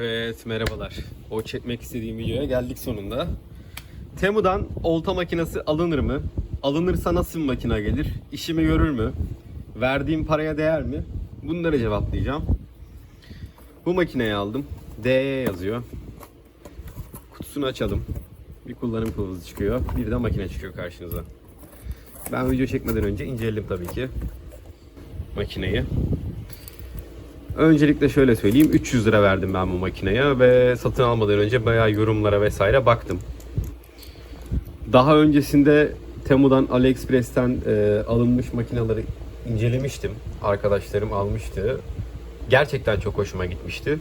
Evet merhabalar. O çekmek istediğim videoya geldik sonunda. Temu'dan olta makinesi alınır mı? Alınırsa nasıl bir makine gelir? İşimi görür mü? Verdiğim paraya değer mi? Bunları cevaplayacağım. Bu makineyi aldım. DE yazıyor. Kutusunu açalım. Bir kullanım kılavuzu çıkıyor. Bir de makine çıkıyor karşınıza. Ben video çekmeden önce inceledim tabii ki makineyi. Öncelikle şöyle söyleyeyim 300 lira verdim ben bu makineye ve satın almadan önce bayağı yorumlara vesaire baktım. Daha öncesinde Temu'dan AliExpress'ten e, alınmış makineleri incelemiştim. Arkadaşlarım almıştı. Gerçekten çok hoşuma gitmişti.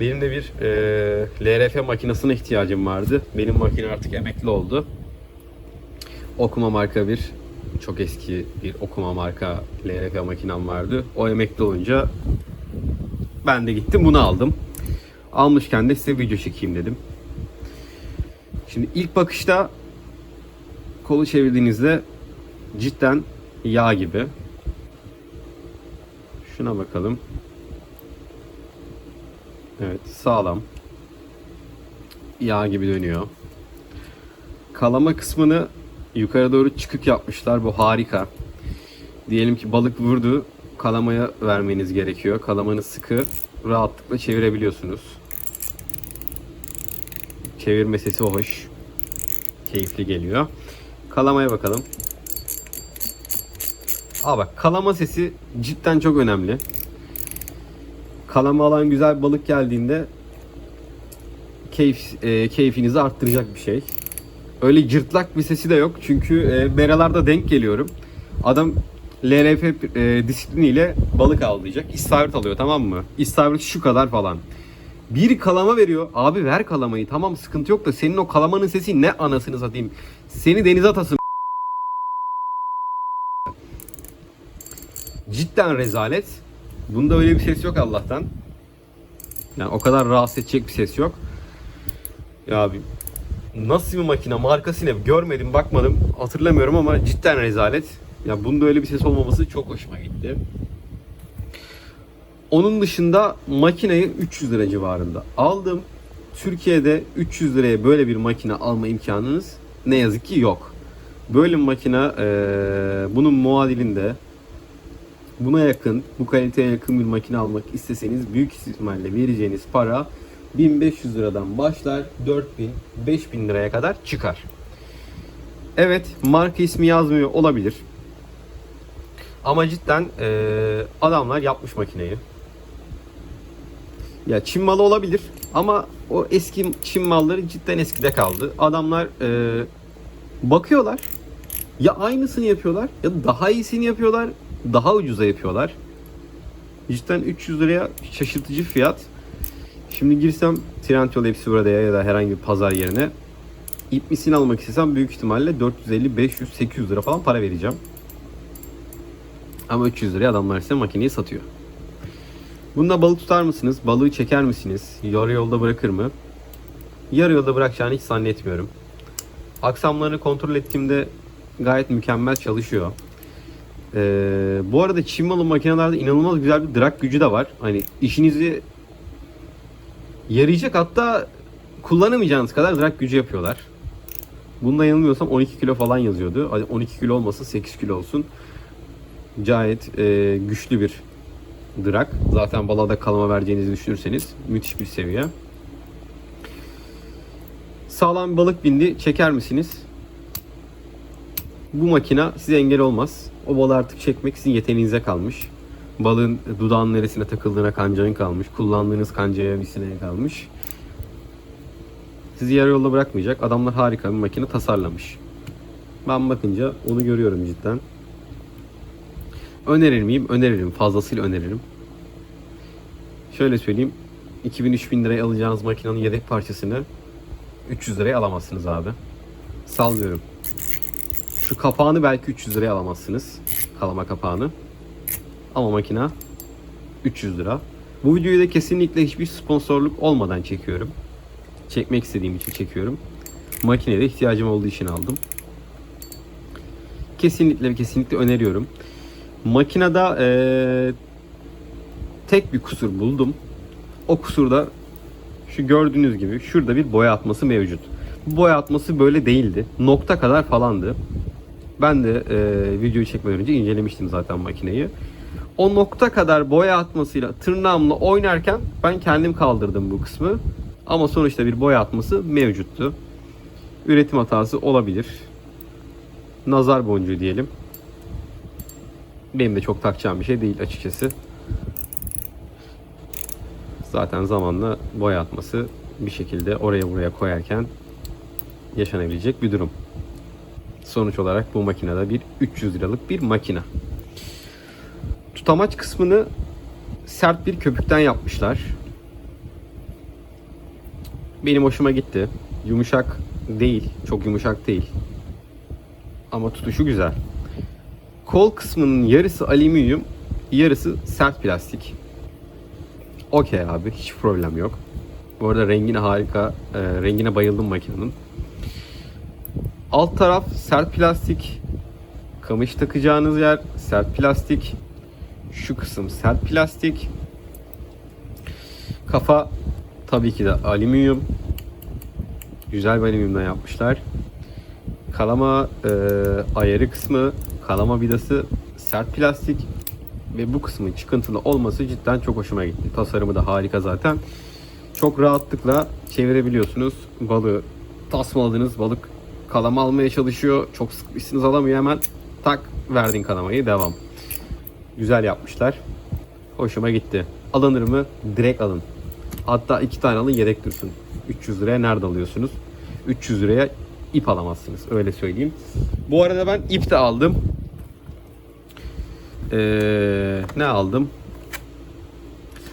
Benim de bir e, LRF makinesine ihtiyacım vardı. Benim makine artık emekli oldu. Okuma marka bir çok eski bir okuma marka LRF makinem vardı. O emekli olunca ben de gittim bunu aldım. Almışken de size video çekeyim dedim. Şimdi ilk bakışta kolu çevirdiğinizde cidden yağ gibi. Şuna bakalım. Evet sağlam. Yağ gibi dönüyor. Kalama kısmını yukarı doğru çıkık yapmışlar. Bu harika. Diyelim ki balık vurdu. Kalamaya vermeniz gerekiyor. Kalamanız sıkı. Rahatlıkla çevirebiliyorsunuz. Çevirme sesi hoş. Keyifli geliyor. Kalamaya bakalım. Aa bak kalama sesi cidden çok önemli. Kalama alan güzel balık geldiğinde keyif, e, keyfinizi arttıracak bir şey. Öyle cırtlak bir sesi de yok. Çünkü e, meralarda denk geliyorum. Adam LRF e, disipliniyle balık avlayacak. İstavrit alıyor tamam mı? İstavrit şu kadar falan. Bir kalama veriyor. Abi ver kalamayı. Tamam sıkıntı yok da senin o kalamanın sesi ne anasını satayım. Seni denize atasın. Cidden rezalet. Bunda öyle bir ses yok Allah'tan. Yani o kadar rahatsız edecek bir ses yok. Ya abi nasıl bir makine markası ne görmedim bakmadım hatırlamıyorum ama cidden rezalet. Ya bunda öyle bir ses olmaması çok hoşuma gitti. Onun dışında makineyi 300 lira civarında aldım. Türkiye'de 300 liraya böyle bir makine alma imkanınız ne yazık ki yok. Böyle bir makine eee, bunun muadilinde buna yakın, bu kaliteye yakın bir makine almak isteseniz büyük ihtimalle vereceğiniz para 1500 liradan başlar 4000 5000 liraya kadar çıkar. Evet marka ismi yazmıyor olabilir. Ama cidden eee, adamlar yapmış makineyi. Ya Çin malı olabilir ama o eski Çin malları cidden eskide kaldı. Adamlar eee, bakıyorlar ya aynısını yapıyorlar ya da daha iyisini yapıyorlar daha ucuza yapıyorlar. Cidden 300 liraya şaşırtıcı fiyat. Şimdi girsem Trendyol hepsi burada ya da herhangi bir pazar yerine ip misini almak istesem büyük ihtimalle 450, 500, 800 lira falan para vereceğim. Ama 300 liraya adamlar size makineyi satıyor. Bunda balık tutar mısınız? Balığı çeker misiniz? Yarı yolda bırakır mı? Yarı yolda bırakacağını hiç zannetmiyorum. Aksamlarını kontrol ettiğimde gayet mükemmel çalışıyor. Ee, bu arada Çin malı makinelerde inanılmaz güzel bir drag gücü de var. Hani işinizi yarayacak hatta kullanamayacağınız kadar drag gücü yapıyorlar. Bunda yanılmıyorsam 12 kilo falan yazıyordu. Hadi 12 kilo olmasın 8 kilo olsun. Gayet e, güçlü bir drag. Zaten balada kalama vereceğinizi düşünürseniz müthiş bir seviye. Sağlam bir balık bindi. Çeker misiniz? Bu makina size engel olmaz. O balığı artık çekmek sizin yeteneğinize kalmış. Balığın dudağın neresine takıldığına kancayın kalmış. Kullandığınız kancaya bir sineğe kalmış. Sizi yarı yolda bırakmayacak. Adamlar harika bir makine tasarlamış. Ben bakınca onu görüyorum cidden. Önerir miyim? Öneririm. Fazlasıyla öneririm. Şöyle söyleyeyim. 2000-3000 liraya alacağınız makinenin yedek parçasını 300 liraya alamazsınız abi. Sallıyorum. Şu kapağını belki 300 liraya alamazsınız. Kalama kapağını. Ama makina 300 lira. Bu videoyu da kesinlikle hiçbir sponsorluk olmadan çekiyorum. Çekmek istediğim için çekiyorum. Makineye de ihtiyacım olduğu için aldım. Kesinlikle kesinlikle öneriyorum. Makinede eee, tek bir kusur buldum. o kusurda şu gördüğünüz gibi şurada bir boya atması mevcut. Bu boya atması böyle değildi. Nokta kadar falandı. Ben de e, videoyu çekmeden önce incelemiştim zaten makineyi. O nokta kadar boya atmasıyla tırnağımla oynarken ben kendim kaldırdım bu kısmı. Ama sonuçta bir boya atması mevcuttu. Üretim hatası olabilir. Nazar boncuğu diyelim. Benim de çok takacağım bir şey değil açıkçası. Zaten zamanla boya atması bir şekilde oraya buraya koyarken yaşanabilecek bir durum. Sonuç olarak bu makinede bir 300 liralık bir makine. Tutamaç kısmını sert bir köpükten yapmışlar. Benim hoşuma gitti. Yumuşak değil, çok yumuşak değil. Ama tutuşu güzel. Kol kısmının yarısı alüminyum, yarısı sert plastik. Okey abi, hiç problem yok. Bu arada rengine harika, e, rengine bayıldım makinenin. Alt taraf sert plastik. Kamış takacağınız yer sert plastik. Şu kısım sert plastik. Kafa tabii ki de alüminyum. Güzel bir alüminyumdan yapmışlar. Kalama e, ayarı kısmı, kalama vidası sert plastik ve bu kısmın çıkıntılı olması cidden çok hoşuma gitti. Tasarımı da harika zaten. Çok rahatlıkla çevirebiliyorsunuz. Balığı tasmaladınız. Balık kalama almaya çalışıyor. Çok sıkmışsınız alamıyor hemen. Tak verdin kalamayı devam. Güzel yapmışlar. Hoşuma gitti. Alınır mı? Direkt alın. Hatta iki tane alın yedek dursun. 300 liraya nerede alıyorsunuz? 300 liraya ip alamazsınız. Öyle söyleyeyim. Bu arada ben ip de aldım. Ee, ne aldım?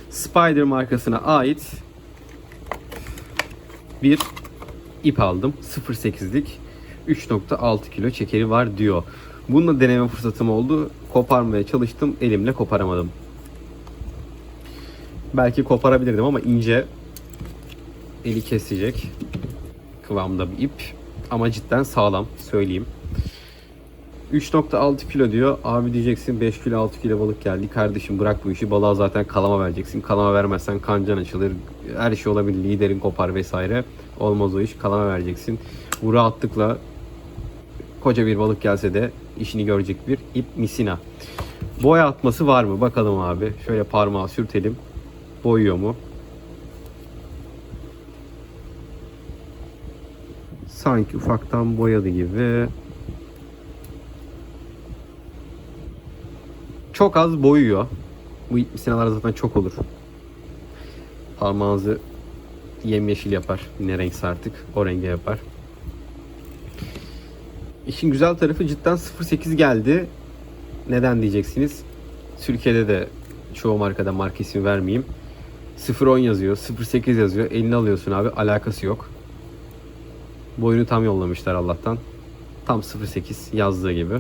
Spider markasına ait bir ip aldım. 0.8'lik 3.6 kilo çekeri var diyor. Bununla deneme fırsatım oldu. Koparmaya çalıştım. Elimle koparamadım. Belki koparabilirdim ama ince eli kesecek kıvamda bir ip. Ama cidden sağlam söyleyeyim. 3.6 kilo diyor. Abi diyeceksin 5 kilo 6 kilo balık geldi. Kardeşim bırak bu işi. Balığa zaten kalama vereceksin. Kalama vermezsen kancan açılır. Her şey olabilir. Liderin kopar vesaire. Olmaz o iş. Kalama vereceksin. Bu rahatlıkla koca bir balık gelse de işini görecek bir ip misina. Boya atması var mı? Bakalım abi. Şöyle parmağı sürtelim. Boyuyor mu? Sanki ufaktan boyadı gibi. Çok az boyuyor. Bu ip misinalar zaten çok olur. Parmağınızı yemyeşil yapar. Ne renkse artık o renge yapar. İşin güzel tarafı cidden 0.8 geldi. Neden diyeceksiniz? Türkiye'de de çoğu markada marka ismi vermeyeyim. 0.10 yazıyor, 0.8 yazıyor. Elini alıyorsun abi alakası yok. Boyunu tam yollamışlar Allah'tan. Tam 0.8 yazdığı gibi.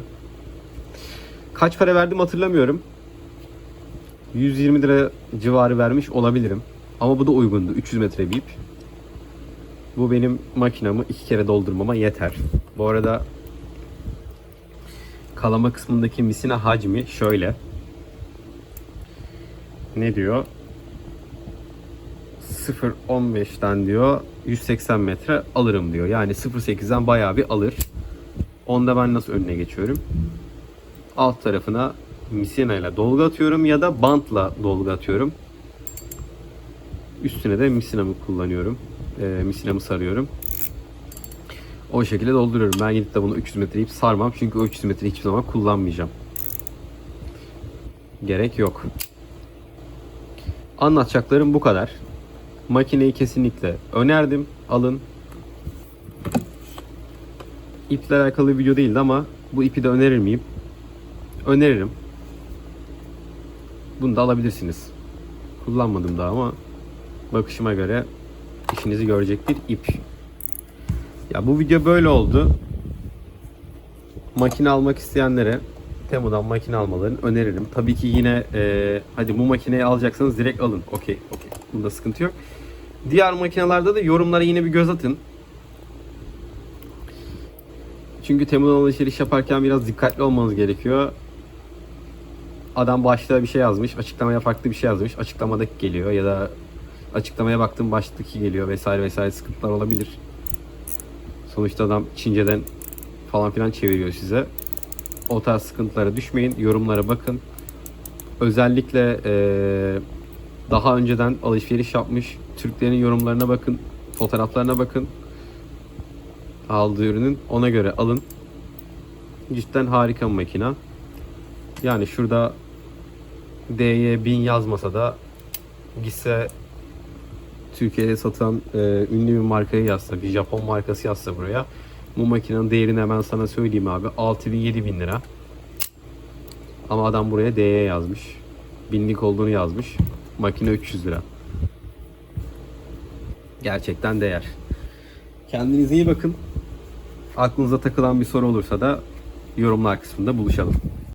Kaç para verdim hatırlamıyorum. 120 lira civarı vermiş olabilirim. Ama bu da uygundu. 300 metre bir ip. Bu benim makinamı iki kere doldurmama yeter. Bu arada kalama kısmındaki misina hacmi şöyle. Ne diyor? 0.15'ten diyor 180 metre alırım diyor. Yani 0.8'den bayağı bir alır. Onda ben nasıl önüne geçiyorum? Alt tarafına misina ile dolgu atıyorum ya da bantla dolgu atıyorum. Üstüne de misinamı kullanıyorum. E, misinamı sarıyorum. O şekilde dolduruyorum. Ben gidip de bunu 300 metre ip sarmam. Çünkü o 300 metre hiçbir zaman kullanmayacağım. Gerek yok. Anlatacaklarım bu kadar. Makineyi kesinlikle önerdim. Alın. İple alakalı video değildi ama bu ipi de önerir miyim? Öneririm. Bunu da alabilirsiniz. Kullanmadım daha ama bakışıma göre işinizi görecek bir ip. Ya bu video böyle oldu. Makine almak isteyenlere Temu'dan makine almalarını öneririm. Tabii ki yine e, hadi bu makineyi alacaksanız direkt alın. Okey, okey. Bunda sıkıntı yok. Diğer makinelerde de yorumlara yine bir göz atın. Çünkü Temu'dan alışveriş yaparken biraz dikkatli olmanız gerekiyor. Adam başta bir şey yazmış, açıklamaya farklı bir şey yazmış. Açıklamadaki geliyor ya da açıklamaya baktım başlıktaki geliyor vesaire vesaire sıkıntılar olabilir. Sonuçta adam Çince'den falan filan çeviriyor size. O tarz sıkıntılara düşmeyin. Yorumlara bakın. Özellikle eee, daha önceden alışveriş yapmış Türklerin yorumlarına bakın. Fotoğraflarına bakın. Aldığı ürünün ona göre alın. Cidden harika bir makina. Yani şurada D'ye 1000 yazmasa da gitse Türkiye'de satılan e, ünlü bir markayı yazsa, bir Japon markası yazsa buraya. Bu makinenin değerini hemen sana söyleyeyim abi. 6000 7000 lira. Ama adam buraya D'ye yazmış. Binlik olduğunu yazmış. Makine 300 lira. Gerçekten değer. Kendinize iyi bakın. Aklınıza takılan bir soru olursa da yorumlar kısmında buluşalım.